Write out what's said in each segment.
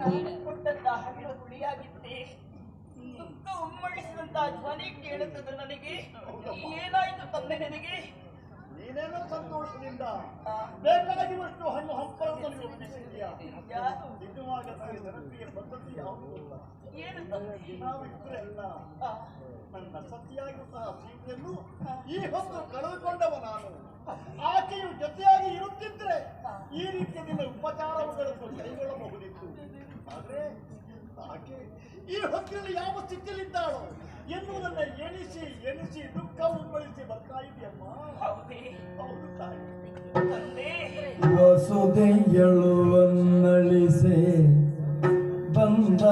ನಾನು ಕೊಟ್ಟಂತ ಹಣ್ಣು ಹುಳಿಯಾಗಿದ್ದೆ. ದುಃಖ ಉಮ್ಮಳಿಸಿದಂತ ಧ್ವನಿ ಕೇಳುತ್ತದೆ ನನಗೆ. ಏನಾಯ್ತು ತಂದೆ ನನಗೆ? ನೀನೇನೋ ಸಂತೋಷದಿಂದ ಬೇಕಾಗಿರುವಷ್ಟು ಹಣ್ಣು ಹಂಪಲನ್ನು ಉಳಿಸಿದ್ಯಾ ಯಾರು? ನಿಜವಾಗ ನನಗೆ ಜನಪ್ರಿಯ ಪದ್ಧತಿ ಯಾವುದೂ ಇಲ್ಲ. ಏನು ನಾವಿಬ್ಬರೆಲ್ಲ ನನ್ನ ಸತಿಯಾಗಿರುವಂತಹ ಸೀತೆಯನ್ನು ಈ ಹೊತ್ತು ಕಳೆದುಕೊಂಡವ ನಾನು. ಆಕೆಯು ಜೊತೆಯಾಗಿ ಇರುತ್ತಿದ್ರೆ ಈ ರೀತಿಯ ಉಪಚಾರಗಳನ್ನು ಕೈಗೊಳ್ಳಬಹುದಿತ್ತು. ಆದ್ರೆ ಆಕೆ ಈ ಹೊತ್ತಿನಲ್ಲಿ ಯಾವ ಸ್ಥಿತಿಯಲ್ಲಿದ್ದಾಳು ಎನ್ನುವುದನ್ನ ಎಣಿಸಿ ಎಣಿಸಿ ದುಃಖ ಉಂಬಳಿಸಿ ಬರ್ತಾ ಇದೆಯಮ್ಮ. ಹೌದೇ. ಹೌದು ತಾಯಿ. ವಸುದೆಯಳುವನ್ನಳಿಸೆ ಬಂದ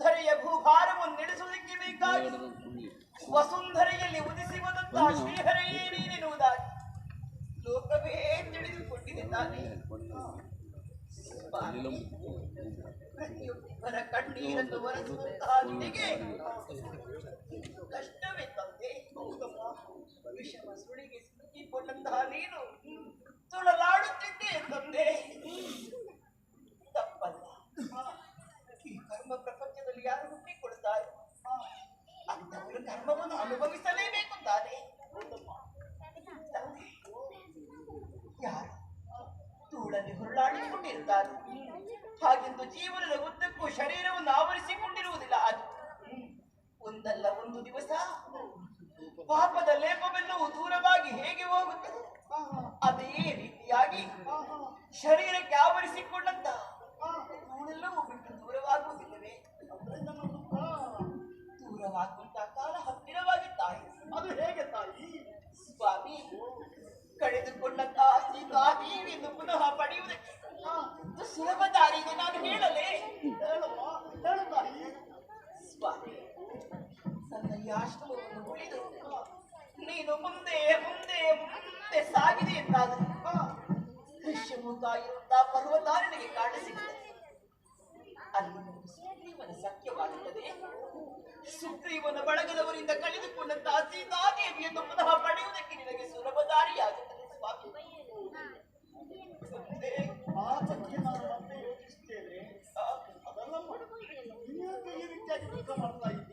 ಧರೆಯ ಭೂಭಾರವನ್ನು ನಡೆಸುವುದಕ್ಕೆ ಬೇಕಾಗಿ ವಸುಂಧರೆಯಲ್ಲಿ ಉದಿಸಿ ಬಂದಂತಹ ಶ್ರೀಹರಿಯೇ ನೀನೆನ್ನುವುದಾಗಿ ಲೋಕವೇ ತಿಳಿದುಕೊಂಡಿದೆ ತಾನೇ ಪ್ರತಿಯೊಬ್ಬರ ಕಣ್ಣೀರನ್ನು ಒರೆಸುವಂತಹ ನಿನಗೆ ಕಷ್ಟವೇ ತಂದೆ. ವಿಷಮ ಸುಳಿಗೆ ಸಿಕ್ಕಿಕೊಂಡಂತಹ ನೀನು ತುಳಲಾಡುತ್ತಿದ್ದೆ ತಂದೆ ಸುಗ್ರೀವನ ಸಖ್ಯವಾಗುತ್ತದೆ ಸುಗ್ರೀವನ ಬಳಗದವರಿಂದ ಕಳೆದುಕೊಂಡಂತಹ ಸೀತಾದೇವಿಯನ್ನು ಪುನಃ ಪಡೆಯುವುದಕ್ಕೆ ನಿನಗೆ ಸುಲಭ ದಾರಿಯಾಗುತ್ತದೆ ಸ್ವಾಮಿ ಆ ಬಗ್ಗೆ ನೀನ್ಯಾಕೆ ಈ ರೀತಿಯಾಗಿ ಮಾಡ್ತಾ ಇದ್ದೀಯಾ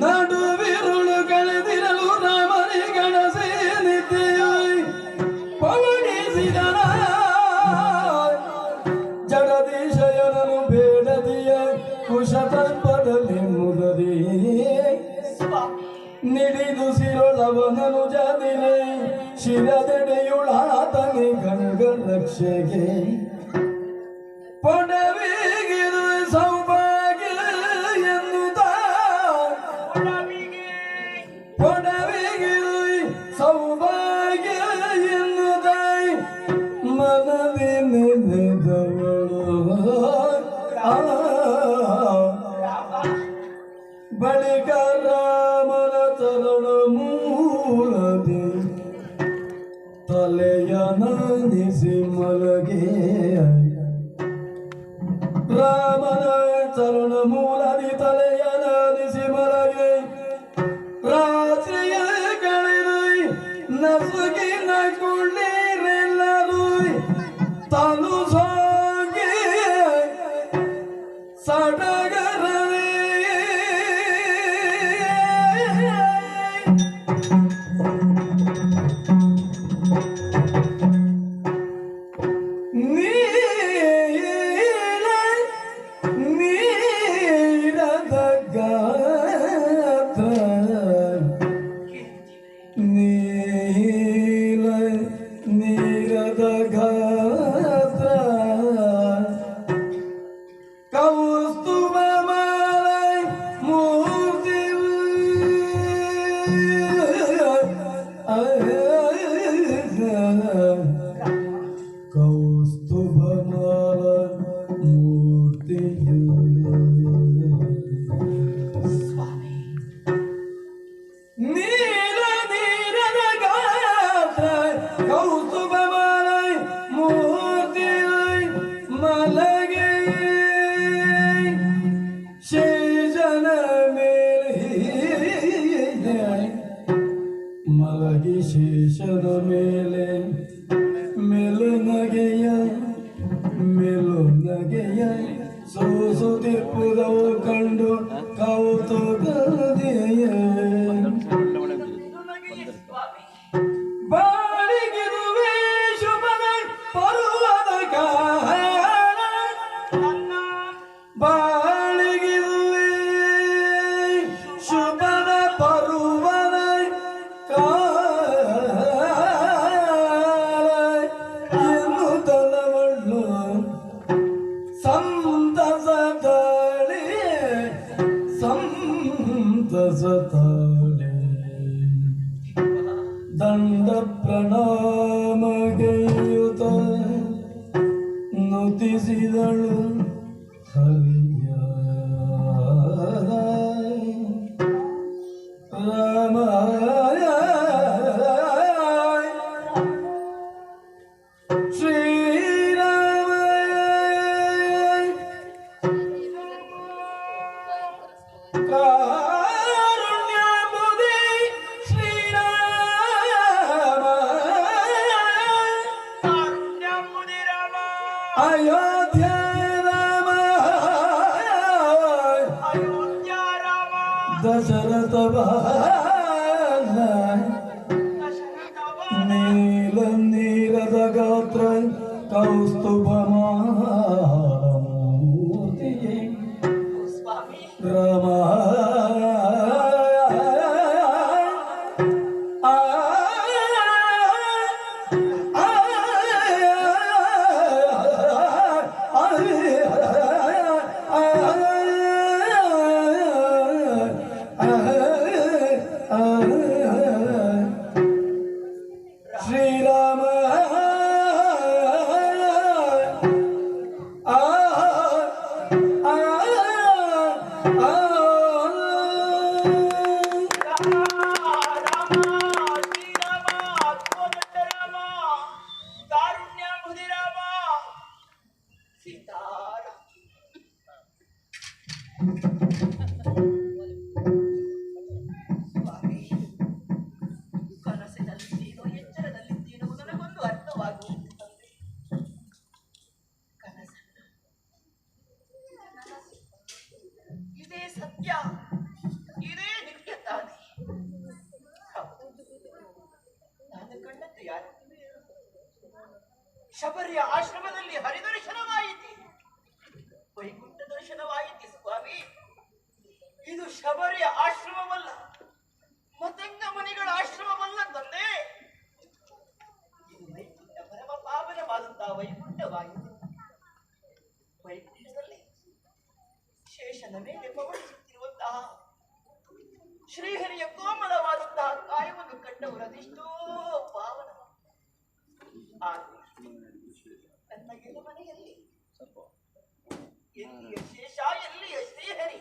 ನಡುವಿರುಳು ಕಳೆದಿರಲು ರಾಮನೇ ಗಣಸೇ ನಿದ್ದೆಯು ಪವಣಿಸಿದ ಜಗದೀಶಯನನು ಬೇಡದಿಯ ಕುಶತಲ್ಪದಲ್ಲಿ ಮುದದಿ ನಿಡಿದು ಸಿರೊಳವನನು ಜದಿಲೆ ಶಿರದ once again. মূল ನಾಮಗೆಯುತ ನುತಿಸಿದಳು ಹರಿ अयोध्या राम दशरथ ಶಬರಿಯ ಆಶ್ರಮದಲ್ಲಿ ಹರಿದರ್ಶನವಾಯಿತು. ವೈಕುಂಠ ಇದು ಶಬರಿಯ ಆಶ್ರಮವಲ್ಲ. ಮತಂಗ ಮುನಿಗಳ ಆಶ್ರಮವಲ್ಲ ತಂದೆ ಇದು ವೈಕುಂಠ ಪರಮ ಪಾವನವಾದಂತಹ ವೈಕುಂಠವಾಗಿದೆ. ವೈಕುಂಠದಲ್ಲಿ ಶೇಷನ ಮೇಲೆ ಪವಡಿಸುತ್ತಿರುವಂತಹ ಶ್ರೀಹರಿಯ ಕೋಮಲವಾದಂತಹ ಕಾಯವನ್ನು ಕಂಡವರು ಅದೆಷ್ಟೋ ಪಾವನ ತನ್ನ ನನ್ನ ಗೆಲುಮನೆಯಲ್ಲಿ ಎಲ್ಲಿಯ ಶೇಷ ಎಲ್ಲಿಯ ಶ್ರೀಹರಿ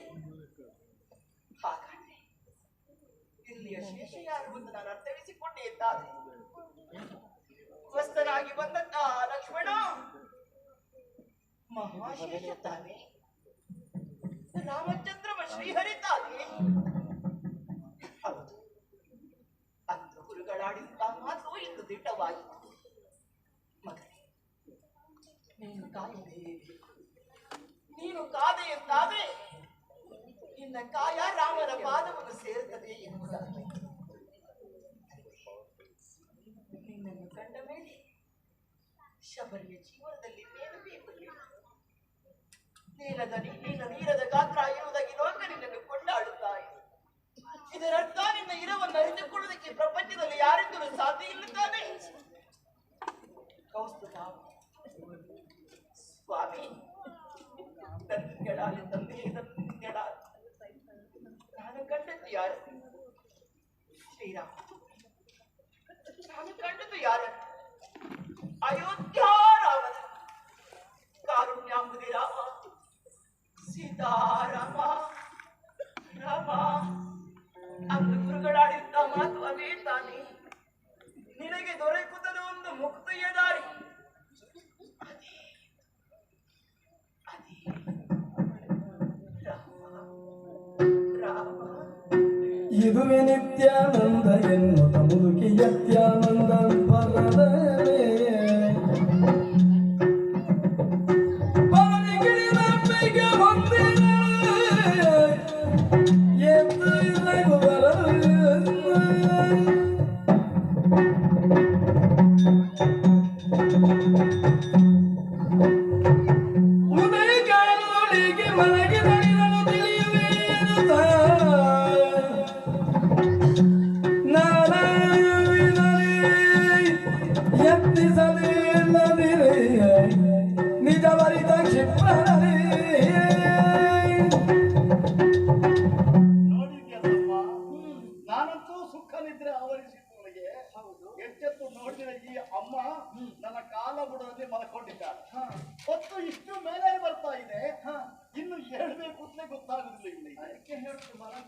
ಹಾಗಾದ್ರೆ ಇಲ್ಲಿಯ ಶೇಷ ಯಾರು ಎಂದು ನಾನು ಅರ್ಥವಿಸಿಕೊಂಡೇ ಇದ್ದಾನೆ ಸ್ವಸ್ಥನಾಗಿ ಬಂದಂತ ಲಕ್ಷ್ಮಣ ಮಹಾಶೇಷ ತಾನೆ ರಾಮಚಂದ್ರ ಶ್ರೀಹರಿ ತಾನೆ ಹೌದು. ಅಂದು ಗುರುಗಳಾಡಿದ ಮಾತು ಇಂದು ದಿಟ್ಟವಾಯಿತು. ನೀನು ಕಾಯಬೇಕು ನೀನು ಕಾದೆ ಎಂದಾದ್ರೆ ನಿನ್ನ ಕಾಯ ರಾಮನ ಪಾದವನ್ನು ಸೇರುತ್ತದೆ ಎಂಬುದಾಗಿ ನಿನ್ನನ್ನು ಕಂಡ ಮೇಲೆ ಶಬರಿಯ ಜೀವನದಲ್ಲಿ ನೀನು ಬೇಕಲಿಲ್ಲ ನೀಲದ ನೀ- ನೀಲ ನೀರದ ಗಾತ್ರ ಇರುವುದಾಗಿ ಲೋಕ ನಿನ್ನನ್ನು ಕೊಂಡಾಡುತ್ತಾ ಇದೆ ಇದರರ್ಥ ನಿನ್ನ ಇರವನ್ನು ಅರಿತುಕೊಳ್ಳುವುದಕ್ಕೆ ಪ್ರಪಂಚದಲ್ಲಿ ಯಾರಿಂದಲೂ ಸಾಧ್ಯ ಇಲ್ಲ ತಾನೆ ಕೌಸ್ತುಭ ಸ್ವಾಮಿ ತಂದೆಗಳಾಗಿ ತಂದೆ ತಂದೆಗಳಾಗಿ ನಾನು ಕಂಡದ್ದು ಯಾರು ಶ್ರೀರಾಮ ನಾನು ಕಂಡದ್ದು ಯಾರು ಅಯೋಧ್ಯ ರಾಮನ ಕಾರುಣ್ಯಾಂಬುದಿ ರಾಮ ಸೀತಾರಾಮ ರಾಮ ಅಂದು ಗುರುಗಳಾಡಿದ್ದ ಮಾತು ಅದೇ ತಾನೇ ನಿನಗೆ ದೊರಕುತ್ತದೆ ಇದುವೆ ನಿತ್ಯಾನಂದ ಎನ್ನುತ್ತ ಮುದುಕಿ ಯತ್ಯಾನಂದ ಬರದಲೇ Channel kebalan.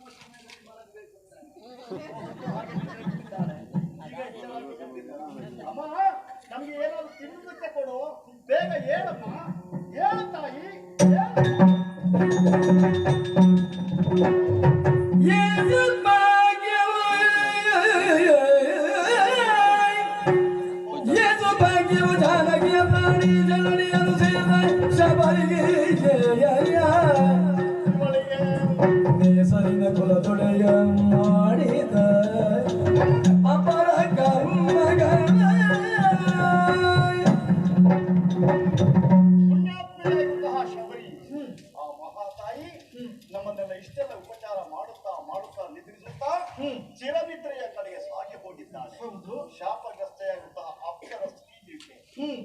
ಹೋಗಿದ್ದಾಳೆ ಶಾಪಗ್ರಸ್ತೆಯಾಗುತ್ತಾ ಅಪ್ಸರ ಸ್ತ್ರೀ ಈಕೆ.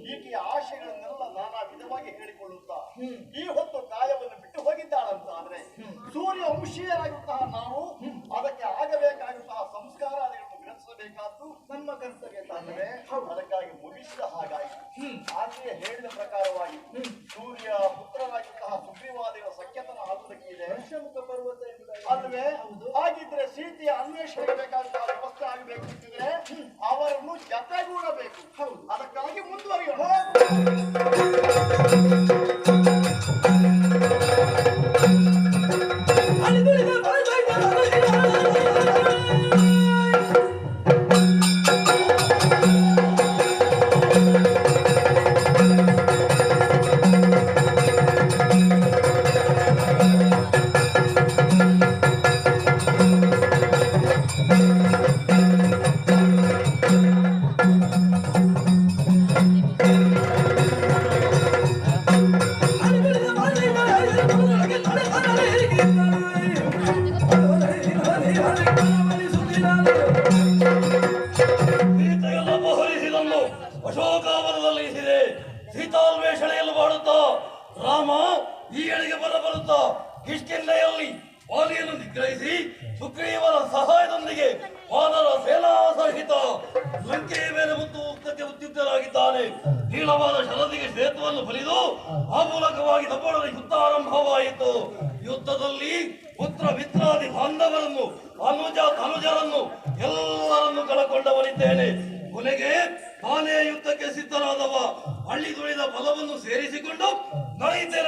ಈಕೆಯ ಆಶಯಗಳನ್ನೆಲ್ಲ ನಾನಾ ವಿಧವಾಗಿ ಹೇಳಿಕೊಳ್ಳುತ್ತಾ ಈ ಹೊತ್ತು ಕಾಯವನ್ನು ಬಿಟ್ಟು ಹೋಗಿದ್ದಾಳಂತ ಆದ್ರೆ ಸೂರ್ಯ ವಂಶೀಯರಾಗುತ್ತಹ ನಾವು ಅದಕ್ಕೆ ಆಗಬೇಕಾಗುತ್ತಹ ಸಂಸ್ಕಾರಾದಿಗಳನ್ನು ಗ್ರಹಿಸಬೇಕಾದ್ದು ನಮ್ಮ ಕರ್ತವ್ಯ ತಾಂದ್ರೆ ಅದಕ್ಕಾಗಿ ಮುಗಿಸಿದ ಹಾಗಾಗಿ ಆಕೆಯ ಹೇಳಿದ ಪ್ರಕಾರವಾಗಿ ಅಲ್ವೇ ಹಾಗಿದ್ರೆ ಸೀತೆಯ ಅನ್ವೇಷಣೆ ಬೇಕಾದಂತಹ ವ್ಯವಸ್ಥೆ ಆಗಬೇಕು ಅಂತಿದ್ರೆ ಅವರನ್ನು ಜತೆಗೂಡಬೇಕು. ಅದಕ್ಕಾಗಿ ಮುಂದುವರಿಯೋಣ. ಮಾಡುತ್ತಾ ರಾಮ, ಈ ಎಳೆಗೆ ಬರ ಬರುತ್ತಾ? ಕಿಷ್ಕಿಂಧೆಯಲ್ಲಿ ವಾಲಿಯನ್ನು ನಿಗ್ರಹಿಸಿ ಸುಗ್ರೀವರ ಸಹಾಯದೊಂದಿಗೆ ವಾನರ ಸೇನಾ ಸಹಿತ ಲಂಕೆಯ ಮೇಲೆ ಮುತ್ತು ಉತ್ತಕ್ಕೆ ಉದ್ಯುಕ್ತರಾಗಿದ್ದಾನೆ. ನೀಳವಾದ ಶರದಿಗೆ ಸೇತುವನ್ನು ಬಲಿದು ಆ ಮೂಲಕವಾಗಿ ತಪ್ಪೊಡನೆ ಯುದ್ಧ ಆರಂಭವಾಯಿತು. ಯುದ್ಧದಲ್ಲಿ ಪುತ್ರ ಮಿತ್ರಾದಿ ಬಾಂಧವರನ್ನು, ಅನುಜ, ತನುಜರನ್ನು ಎಲ್ಲರನ್ನು ಕಳಕೊಂಡವನಿದ್ದೇನೆ. ಕೊನೆಗೆ ತಾನೇ ಯುದ್ಧಕ್ಕೆ ಸಿದ್ಧರಾದವ ಹಳ್ಳಿ ತುಳಿದ ಬಲವನ್ನು ಸೇರಿಸಿಕೊಂಡು ನಡೆಯುತ್ತೇನೆ